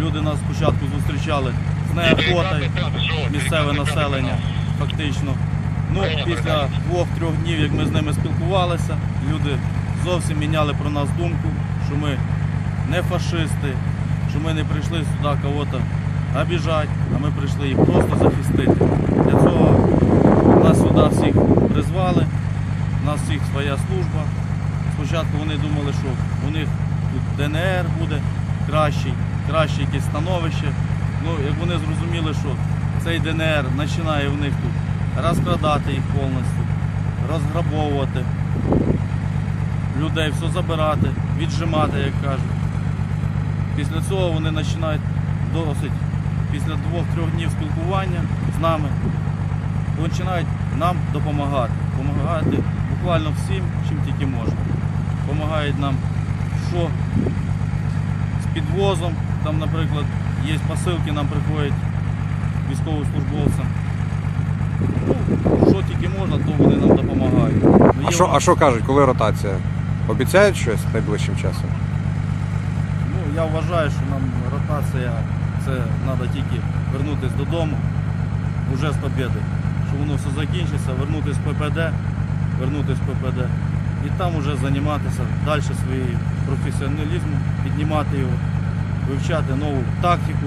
Люди нас спочатку зустрічали з неохотою, місцеве населення, фактично. Ну, після двох-трьох днів, як ми з ними спілкувалися, люди зовсім міняли про нас думку, що ми не фашисти, що ми не прийшли сюди кого-то обіжати, а ми прийшли їх просто захистити. Для цього нас сюди всіх призвали, у нас всіх своя служба. Спочатку вони думали, що у них тут ДНР буде кращий, краще якесь становище. Ну, як вони зрозуміли, що цей ДНР починає в них тут розкрадати їх повністю, розграбовувати, людей все забирати, віджимати, як кажуть. Після цього вони починають досить, після двох-трьох днів спілкування з нами, починають нам допомагати. Допомагати буквально всім, чим тільки можна. Допомагають нам, що підвозом, там, наприклад, є посилки, нам приходять військовослужбовцям. Ну, що тільки можна, то вони нам допомагають. Ну, А є що, а що кажуть, коли ротація? Обіцяють щось найближчим часом? Ну, я вважаю, що нам ротація це треба тільки вернутися додому вже з побіди. Що воно все закінчиться, вернутися в ППД, вернутися в ППД. І там вже займатися далі своїм професіоналізмом, піднімати його, вивчати нову тактику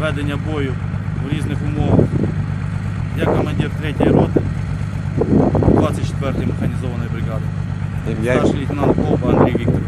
ведення бою в різних умовах. Я командир 3-ї роти 24-ї механізованої бригади. Старший лейтенант Колба Андрій Вікторович.